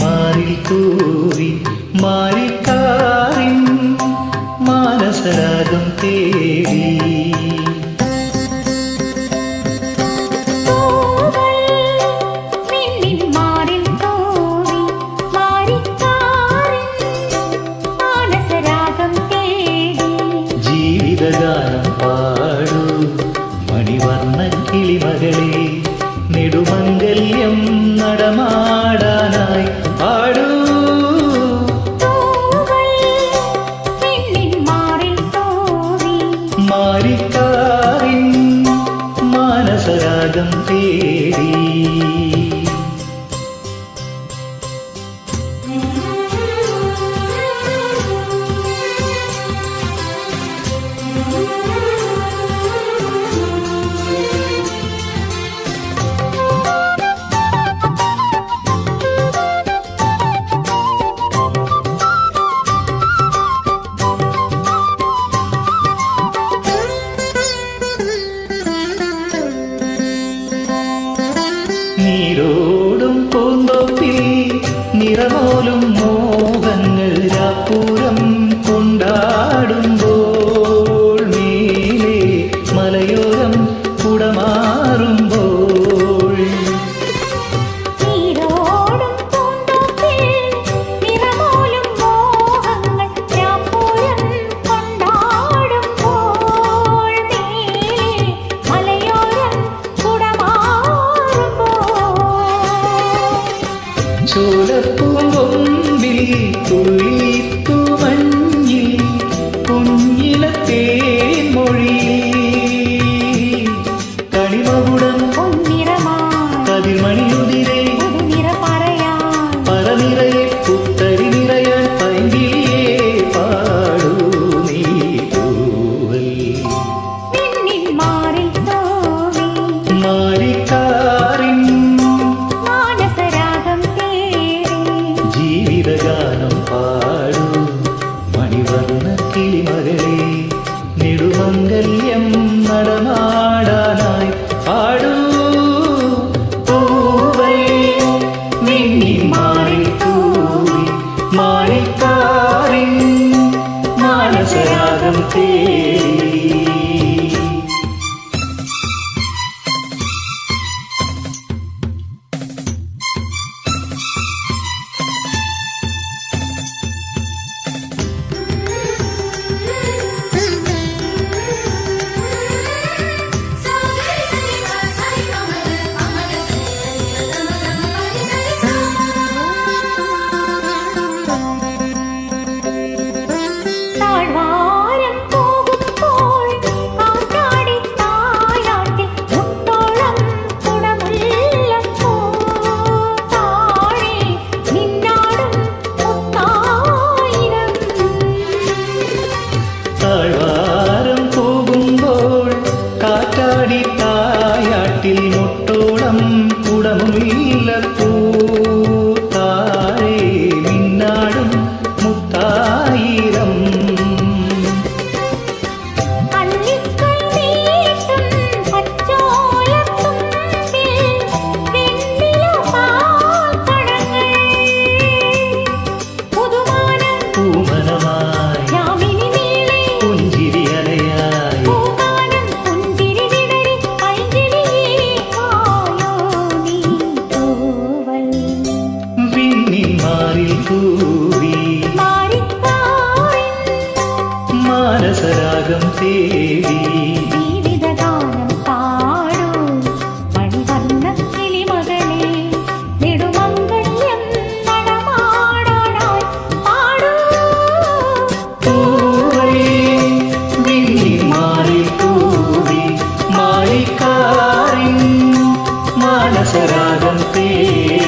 മാറിൽ തൂവി മാറിക്കാറിൻ മാനസരാഗം തേടി ഗാനം പാടൂ മണിവർണ്ണ കിളിമകളെ നെടുമംഗല്യം ராசராகம் தேடி நிறவோலும் கீதகானம் பாடும் மணிவர்ண கிளிமகளே நெடுமங்கல்யம் நடமாடானாய் பாடும் பூவை மின்னி மாறி தூவி மாறித்தாரின் மானசராகம் தேடி خلقي